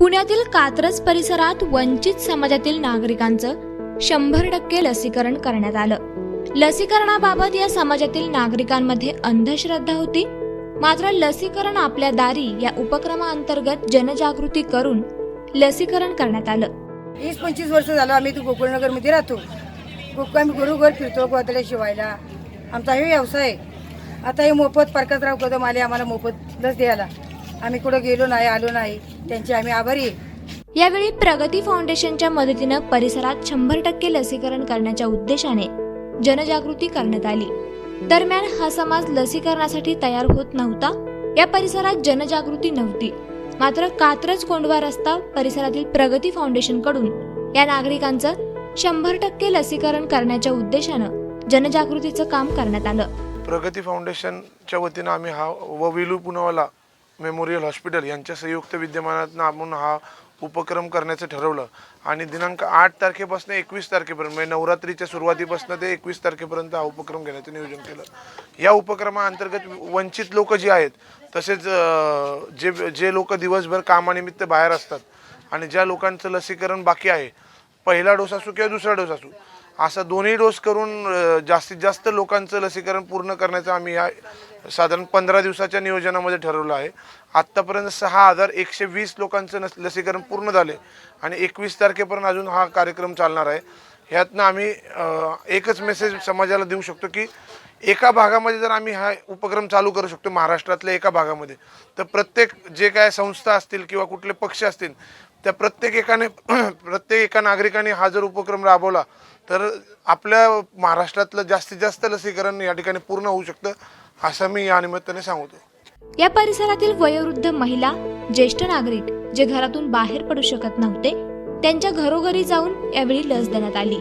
पुण्यातील कात्रज परिसरात वंचित समाजातील नागरिकांचं शंभर टक्के लसीकरण करण्यात आलं. लसीकरणाबाबत या समाजातील नागरिकांमध्ये अंधश्रद्धा होती. मात्र लसीकरण आपल्या दारी या उपक्रमाअंतर्गत जनजागृती करून लसीकरण करण्यात आलं. वीस पंचवीस वर्ष झालं आम्ही इथं गोकुळनगरमध्ये राहतो. गोकुळ आम्ही घरोघर फिरतो गोदड्या शिवायला. आमचा हे व्यवसाय आता हे मोफत परकतराव कदम आले आम्हाला मोफत लस द्यायला. आम्ही कुठं गेलो नाही आलो नाही. त्यांचे आम्ही आभारी आहे. यावेळी प्रगती फाउंडेशनच्या मदतीनं परिसरात शंभर टक्के लसीकरण करण्याच्या उद्देशाने जनजागृती करण्यात आली. दरम्यान हा समाज लसीकरणासाठी तयार होत नव्हता. या परिसरात जनजागृती नव्हती. मात्र कात्रज कोंडवा रस्ता परिसरातील प्रगती फाउंडेशनकडून या नागरिकांचं शंभर टक्के लसीकरण करण्याच्या उद्देशानं जनजागृतीचं काम करण्यात आलं. प्रगती फाउंडेशनच्या वतीनं आम्ही हा व विलू पुनावाला मेमोरियल हॉस्पिटल यांच्या संयुक्त विद्यमानातनं आपण हा उपक्रम करण्याचं ठरवलं. आणि दिनांक आठ तारखेपासून एकवीस तारखेपर्यंत म्हणजे नवरात्रीच्या सुरुवातीपासून ते एकवीस तारखेपर्यंत हा उपक्रम घेण्याचं नियोजन केलं. या उपक्रमाअंतर्गत वंचित लोक जे आहेत तसेच जे जे लोक दिवसभर कामानिमित्त बाहेर असतात आणि ज्या लोकांचं लसीकरण बाकी आहे पहिला डोस असू किंवा दुसरा डोस असो असा दोन्ही डोस करून जास्तीत जास्त लोकांचं लसीकरण पूर्ण करण्याचं आम्ही या साधारण पंधरा दिवसाच्या नियोजनामध्ये ठरवलं आहे. आत्तापर्यंत सहा हजार एकशे वीस लोकांचं नस लसीकरण पूर्ण झाले आणि एकवीस तारखेपर्यंत अजून हा कार्यक्रम चालणार आहे. ह्यातनं आम्ही एकच मेसेज समाजाला देऊ शकतो की एका भागामध्ये जर आम्ही हा उपक्रम चालू करू शकतो महाराष्ट्रातल्या एका भागामध्ये तर प्रत्येक जे काय संस्था असतील किंवा कुठले पक्ष असतील त्या प्रत्येक एकाने प्रत्येक एका नागरिकाने हा जर उपक्रम राबवला तर आपल्या महाराष्ट्रातलं जास्तीत जास्त लसीकरण या ठिकाणी पूर्ण होऊ शकतं असं मी या निमित्ताने सांगतो. या परिसरातील वयोवृद्ध महिला ज्येष्ठ नागरिक जे घरातून बाहेर पडू शकत नव्हते त्यांच्या घरोघरी जाऊन यावेळी लस देण्यात आली.